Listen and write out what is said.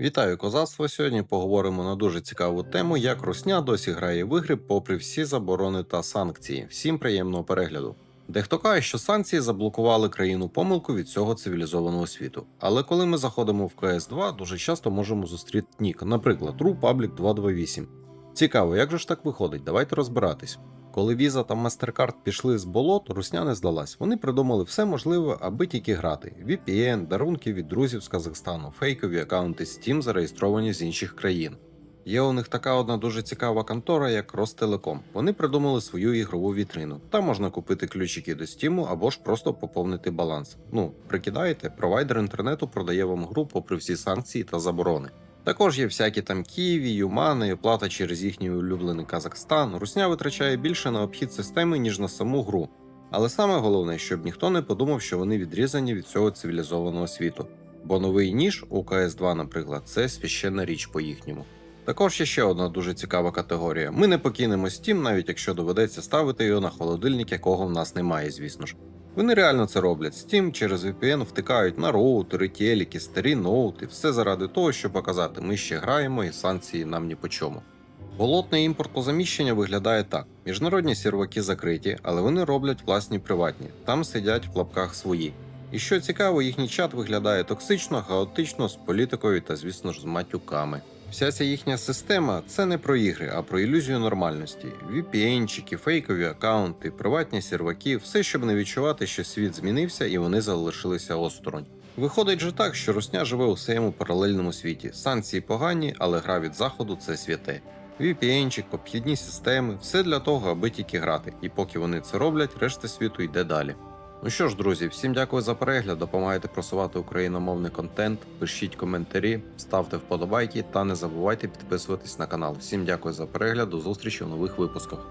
Вітаю козацтво! Сьогодні поговоримо на дуже цікаву тему, як Русня досі грає в ігри попри всі заборони та санкції. Всім приємного перегляду. Дехто каже, що санкції заблокували країну помилку від цього цивілізованого світу. Але коли ми заходимо в cs 2 дуже часто можемо зустріти нік, наприклад, TruePublic 228. Цікаво, як же ж так виходить? Давайте розбиратись. Коли Visa та MasterCard пішли з болот, русня не здалась. Вони придумали все можливе, аби тільки грати: VPN, дарунки від друзів з Казахстану, фейкові аккаунти Steam зареєстровані з інших країн. Є у них така одна дуже цікава контора, як Ростелеком. Вони придумали свою ігрову вітрину. Там можна купити ключики до Steam або ж просто поповнити баланс. Ну, прикидаєте, провайдер інтернету продає вам гру попри всі санкції та заборони. Також є всякі там Києві, Юмани, оплата через їхній улюблений Казахстан. Русня витрачає більше на обхід системи, ніж на саму гру. Але саме головне, щоб ніхто не подумав, що вони відрізані від цього цивілізованого світу. Бо новий ніж у КС2, наприклад, це священна річ по їхньому. Також є ще одна дуже цікава категорія. Ми не покинемо Steam, навіть якщо доведеться ставити його на холодильник, якого в нас немає, звісно ж. Вони реально це роблять. Steam через VPN втикають на роутери, телеки, старі ноути, все заради того, щоб показати, ми ще граємо і санкції нам ні по чому. Болотне імпортозаміщення виглядає так: міжнародні серваки закриті, але вони роблять власні приватні. Там сидять в лапках свої. І що цікаво, їхній чат виглядає токсично, хаотично, з політикою та, звісно ж, з матюками. Вся ця їхня система це не про ігри, а про ілюзію нормальності. VPN-чики, фейкові аккаунти, приватні серваки, все, щоб не відчувати, що світ змінився і вони залишилися осторонь. Виходить же так, що Русня живе у своєму паралельному світі. Санкції погані, але гра від заходу це святе. VPN-чик, обхідні системи, все для того, аби тільки грати. І поки вони це роблять, решта світу йде далі. Ну що ж, друзі, всім дякую за перегляд. Допомагайте просувати україномовний контент, пишіть коментарі, ставте вподобайки та не забувайте підписуватись на канал. Всім дякую за перегляд, до зустрічі у нових випусках.